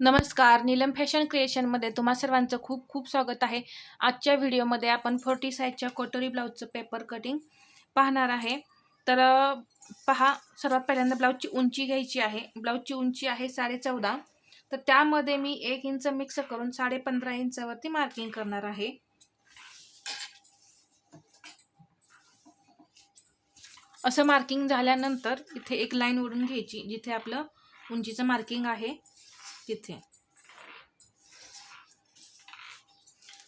नमस्कार नीलम फॅशन क्रिएशनमध्ये तुम्हा सर्वांचं खूप खूप स्वागत आहे. आजच्या व्हिडिओमध्ये आपण फोर्टी साईजच्या कोटोरी ब्लाऊजचं पेपर कटिंग पाहणार आहे. तर पहा सर्वात पहिल्यांदा ब्लाऊजची उंची घ्यायची आहे. ब्लाऊजची उंची आहे साडे चौदा. तर त्यामध्ये मी एक इंच मिक्स करून साडे पंधरा इंचावरती मार्किंग करणार आहे. असं मार्किंग झाल्यानंतर इथे एक लाईन ओढून घ्यायची जिथे आपलं उंचीचं मार्किंग आहे. तिथे.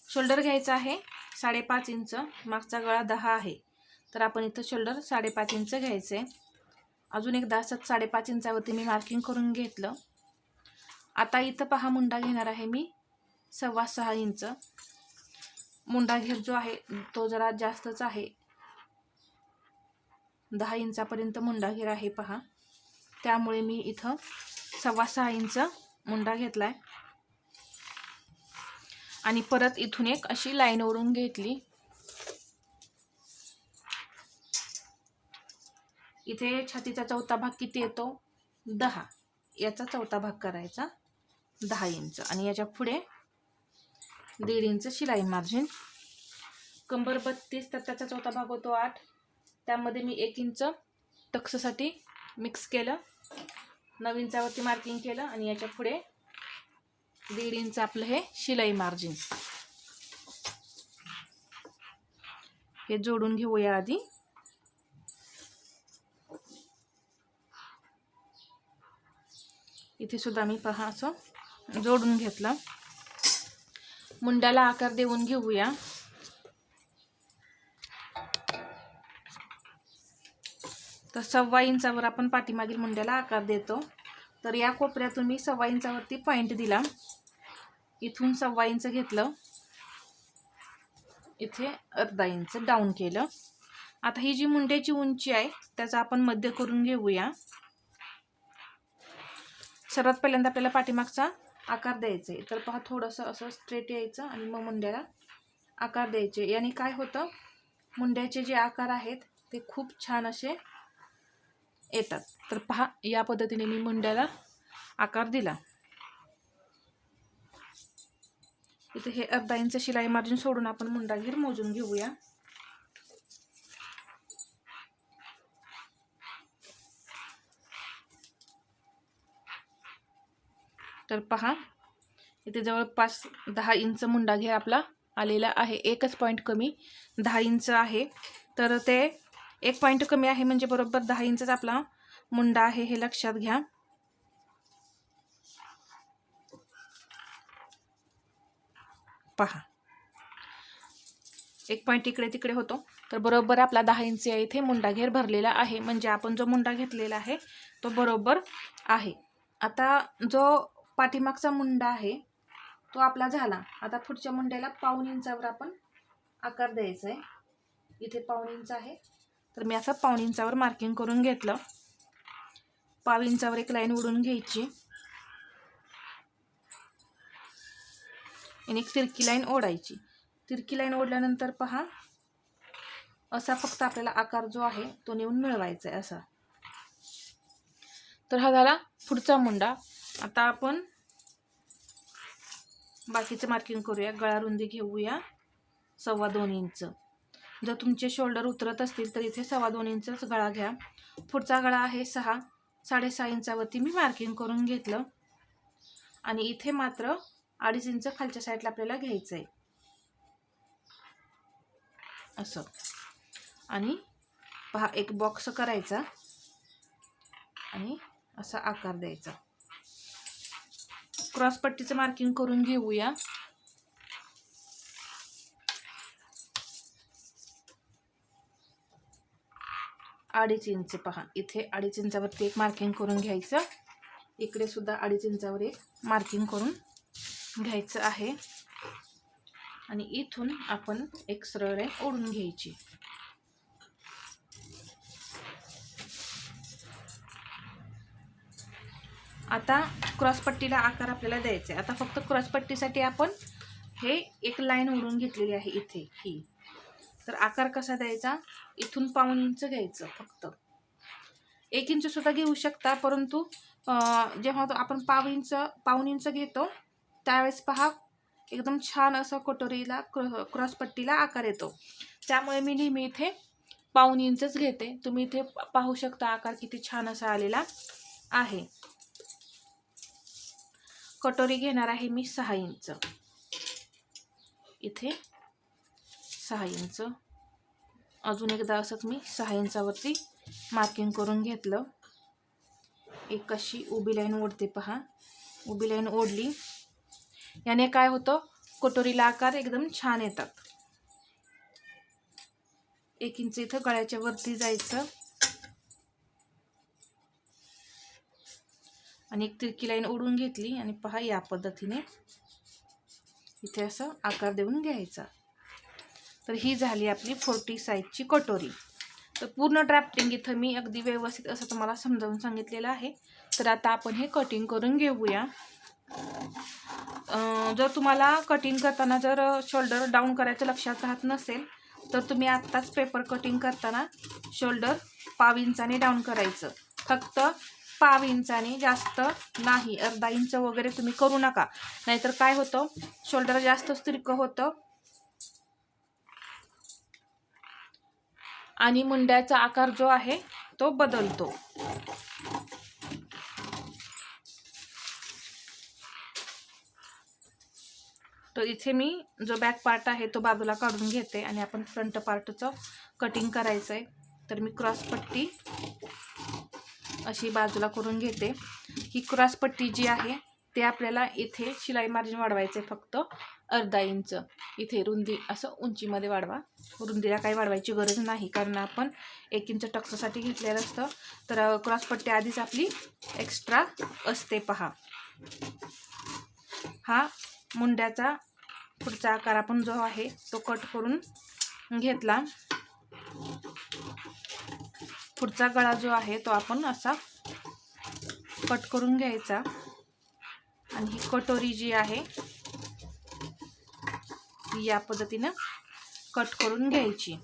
शोल्डर घ्यायचा आहे साडेपाच इंच. मागचा गळा दहा आहे. तर आपण इथं शोल्डर साडेपाच इंच घ्यायचं. आहे अजून एकदा असं साडेपाच इंचावरती मी मार्किंग करून घेतलं. आता इथं पहा मुंडा घेणार आहे मी सव्वा सहा इंच. मुंडा घेर जो आहे तो जरा जास्तच आहे. दहा इंचापर्यंत मुंडा घेर आहे पहा. त्यामुळे मी इथं सव्वा सहा इंच मुंडा घेतलाय. आणि परत इथून एक अशी लाईन ओढून घेतली. इथे छातीचा चौथा भाग किती येतो? दहा. याचा चौथा भाग करायचा. दहा इंच. आणि याच्यापुढे दीड इंच शिलाई मार्जिन कंबर बत्तीस तर त्याचा चौथा भाग होतो आठ. त्यामध्ये मी एक इंच टक्ससाठी मिक्स केलं. नऊ इंचावरती मार्किंग केलं आणि याच्यापुढे दीड इंच आपलं हे शिलाई मार्जिन हे जोडून घेऊया आधी. इथे सुद्धा मी पहा असं जोडून घेतलं. मुंड्याला आकार देऊन घेऊया. तर सव्वा इंचावर आपण पाठीमागील मुंड्याला आकार देतो. तर या कोपऱ्यातून मी सव्वा इंचावरती पॉईंट दिला. इथून सव्वा इंच घेतलं. इथे अर्धा इंच डाऊन केलं. आता ही जी मुंड्याची उंची आहे त्याचा आपण मध्य करून घेऊया. सर्वात पहिल्यांदा आपल्याला पाठीमागचा आकार द्यायचा आहे तर पहा थोडंसं असं स्ट्रेट यायचं आणि मग मुंड्याला आकार द्यायचे. याने काय होतं? मुंड्याचे जे आकार आहेत ते खूप छान असे येतात. तर पहा या पद्धतीने मी मुंड्याला आकार दिला. इथे हे अर्धा इंच शिलाई मार्जिन सोडून आपण मुंडा घेर मोजून घेऊया. तर पहा इथे जवळपास दहा इंच मुंडा घेर आपला आलेला आहे. एकच पॉईंट कमी दहा इंच आहे. तर ते एक पॉईंट कमी आहे म्हणजे बरोबर दहा इंचच आपला मुंडा आहे हे लक्षात घ्या. पहा. एक पॉईंट इकडे तिकडे होतो. तर बरोबर आपला दहा इंच या इथे मुंडा घेर भरलेला आहे. म्हणजे आपण जो मुंडा घेतलेला आहे तो बरोबर आहे. आता जो पाठीमागचा मुंडा आहे तो आपला झाला. आता पुढच्या मुंड्याला पाऊन इंचावर आपण आकार द्यायचा आहे. इथे पाऊन इंच आहे. तर मी असं पाऊण इंचावर मार्किंग करून घेतलं. पाव इंचावर एक लाईन उडून घ्यायची. आणि एक तिरकी लाईन ओढायची. तिरकी लाईन ओढल्यानंतर पहा असा फक्त आपल्याला आकार जो आहे तो नेऊन मिळवायचा आहे असा. तर हा झाला पुढचा मुंडा. आता आपण बाकीचं मार्किंग करूया. गळा रुंदी घेऊया. सव्वा दोन इंच. जर तुमचे शोल्डर उतरत असतील तर इथे सव्वा दोन इंचच गळा घ्या. पुढचा गळा आहे सहा साडेसहा इंचावरती मी मार्किंग करून घेतलं. आणि इथे मात्र अडीच इंच खालच्या साईडला आपल्याला घ्यायचं आहे असं. आणि पहा एक बॉक्स करायचा. आणि असा आकार द्यायचा. क्रॉसपट्टीचं मार्किंग करून घेऊया. अडीच इंच पहा. इथे अडीच इंचावरती एक मार्किंग करून घ्यायचं. इकडे सुद्धा अडीच इंचावर एक मार्किंग करून घ्यायचं आहे. आणि इथून आपण एक सरळ रेख ओढून घ्यायची. आता क्रॉसपट्टीला आकार आपल्याला द्यायचा आहे. आता फक्त क्रॉसपट्टीसाठी आपण हे एक लाईन ओढून घेतलेली आहे इथे ही. तर आकार कसा द्यायचा? इथून पाऊण इंच घ्यायचं फक्त. एक इंच सुद्धा घेऊ शकता परंतु जेव्हा तो आपण पाव इंच पाऊन इंच घेतो त्यावेळेस पहा एकदम छान असं कटोरीला क्र क्रॉसपट्टीला आकार येतो. त्यामुळे मी नेहमी इथे पाऊन इंचच घेते. तुम्ही इथे पाहू शकता आकार किती छान असा आलेला आहे. कटोरी घेणार आहे मी सहा इंच. इथे सहा इंच अजून एकदा असंच मी सहा इंचावरती मार्किंग करून घेतलं. एक अशी उभी लाईन ओढते पहा. उभी लाईन ओढली. याने काय होतं? कटोरीला आकार एकदम छान येतात. एक इंच इथं गळ्याच्या वरती जायचं. आणि एक तिरकी लाईन ओढून घेतली. आणि पहा या पद्धतीने इथे असं आकार देऊन घ्यायचा. तर ही झाली आपली फोर्टी साईजची कटोरी. तर पूर्ण ड्राफ्टिंग इथं मी अगदी व्यवस्थित असं तुम्हाला समजावून सांगितलेलं आहे. तर आता आपण हे कटिंग करून घेऊया. जर तुम्हाला कटिंग करताना जर शोल्डर डाऊन करायचं लक्षात राहत नसेल तर तुम्ही आत्ताच पेपर कटिंग करताना शोल्डर पाव इंचाने डाऊन करायचं. फक्त पाव इंचाने जास्त नाही अर्धा इंच वगैरे तुम्ही करू नका. नाहीतर काय होतं? शोल्डर जास्त तिरकं होतं. आणि मुंड्याचा आकार जो आहे तो बदलतो. तर इथे मी जो बॅक पार्ट आहे तो बाजूला काढून घेते आणि आपण फ्रंट पार्टचं कटिंग करायचं आहे तर मी क्रॉस पट्टी अशी बाजूला करून घेते. ही क्रॉस पट्टी जी आहे ते आपल्याला इथे शिलाई मार्जिन वाढवायचं आहे फक्त अर्धा इंच इथे रुंदी असं उंचीमध्ये वाढवा. रुंदीला काही वाढवायची गरज नाही कारण आपण एक इंच टक्ससाठी घेतलेलं असतं. तर क्रॉस पट्टी आधीच आपली एक्स्ट्रा असते पहा. हा मुंड्याचा पुढचा आकार आपण जो आहे तो कट करून घेतला. पुढचा गळा जो आहे तो आपण असा कट करून घ्यायचा. आणि ही कटोरी जी आहे ती या पद्धतीनं कट करून घ्यायची.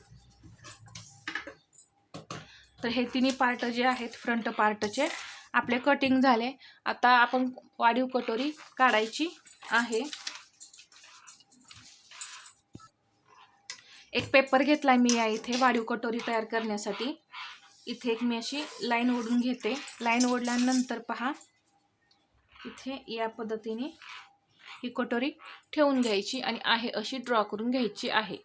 तर हे तिन्ही पार्ट जे आहेत फ्रंट पार्टचे आपले कटिंग झाले. आता आपण वाढीव कटोरी काढायची आहे. एक पेपर घेतलाय मी या इथे वाढीव कटोरी तयार करण्यासाठी. इथे एक मी अशी लाईन ओढून घेते. लाईन ओढल्यानंतर पहा इथे या पद्धतीने ही कटोरी ठेवून घ्यायची आणि आहे अशी ड्रॉ करून घ्यायची आहे.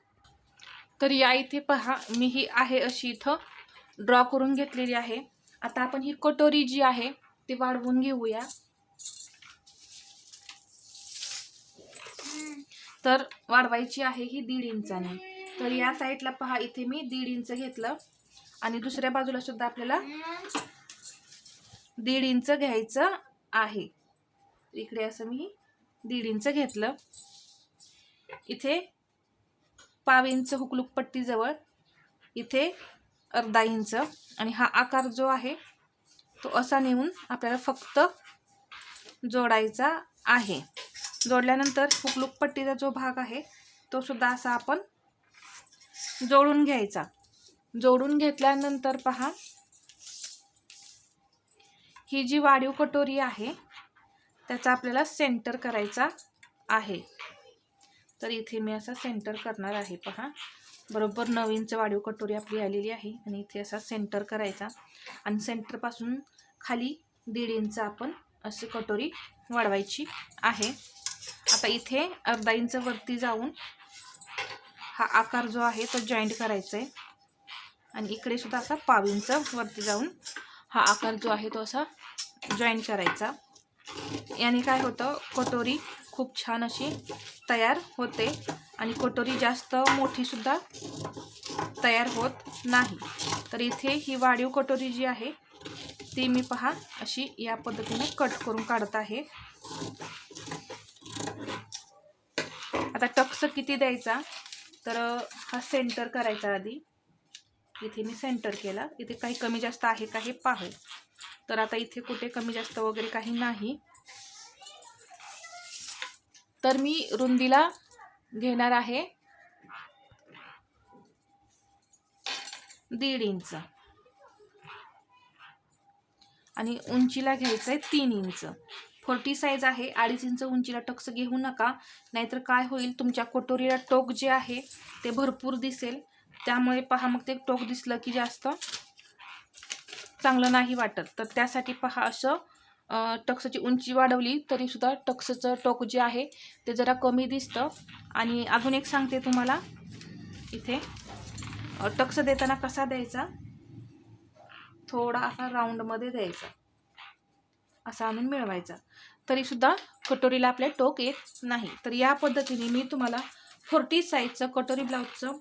तर या इथे पहा मी ही आहे अशी इथं ड्रॉ करून घेतलेली आहे. आता आपण ही कटोरी जी आहे ती वाढवून घेऊया. तर वाढवायची आहे ही दीड इंचाने. तर या साईडला पहा इथे मी दीड इंच घेतलं. आणि दुसऱ्या बाजूला सुद्धा आपल्याला दीड इंच घ्यायचं आहे. इकडे असं मी दीड इंच घेतलं. इथे पाव इंच हुकलूक पट्टीजवळ इथे अर्धा इंच. आणि हा आकार जो आहे तो असा नेऊन आपल्याला फक्त जोडायचा आहे. जोडल्यानंतर हुकलूक पट्टीचा जो भाग आहे तो सुद्धा असा आपण जोडून घ्यायचा. जोडून घेतल्यानंतर पहा ही जी वाढीव कटोरी आहे त्याचा आपल्याला सेंटर करायचा आहे. तर इथे मी असा सेंटर करणार आहे पहा. बरोबर नऊ इंच वाढीव कटोरी आपली आलेली आहे आणि इथे असा सेंटर करायचा. आणि सेंटरपासून खाली दीड इंच आपण अशी कटोरी वाढवायची आहे. आता इथे अर्धा इंच वरती जाऊन हा आकार जो आहे तो जॉईंट करायचा आहे आणि इकडे सुद्धा असा पाव इंच वरती जाऊन हा आकार जो आहे तो असा जॉईंट करायचा. याने काय होतं कटोरी खूप छान अशी तयार होते आणि कटोरी जास्त मोठीसुद्धा तयार होत नाही. तर इथे ही वाढीव कटोरी जी आहे ती मी पहा अशी या पद्धतीने कट करून काढत आहे. आता टक्स किती द्यायचा? तर हा सेंटर करायचा आधी. इथे मी सेंटर केला. इथे काही कमी जास्त आहे का हे पाहू. तर आता इथे कुठे कमी जास्त वगैरे काही नाही. तर मी रुंदीला घेणार आहे दीड इंच. आणि उंचीला घ्यायचं आहे तीन इंच. फोर्टी साईज आहे. अडीच इंच उंचीला टक्स घेऊ नका. नाहीतर काय होईल तुमच्या कटोरीला टोक जे आहे ते भरपूर दिसेल. त्यामुळे पहा मग ते टोक दिसलं की जास्त चांगलं नाही वाटत. तर त्यासाठी पहा असं टक्सची उंची वाढवली तरीसुद्धा टक्सचं टोक जे आहे ते जरा कमी दिसतं. आणि अजून एक सांगते तुम्हाला. इथे टक्स देताना कसा द्यायचा? थोडा असा राऊंडमध्ये द्यायचा. असा आणून मिळवायचा. तरीसुद्धा कटोरीला आपल्या टोक येत नाही. तर या पद्धतीने मी तुम्हाला फोर्टी साईजचं कटोरी ब्लाऊजचं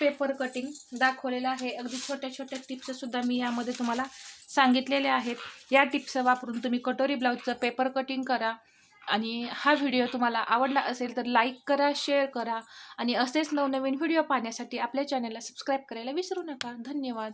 पेपर कटिंग दाखवलेलं आहे. अगदी छोट्या छोट्या टिप्ससुद्धा मी यामध्ये तुम्हाला सांगितलेले आहेत. या टिप्स वापरून तुम्ही कटोरी ब्लाऊजचं पेपर कटिंग करा आणि हा व्हिडिओ तुम्हाला आवडला असेल तर लाईक करा शेअर करा आणि असेच नवनवीन व्हिडिओ पाहण्यासाठी आपल्या चॅनलला सबस्क्राईब करायला विसरू नका. धन्यवाद.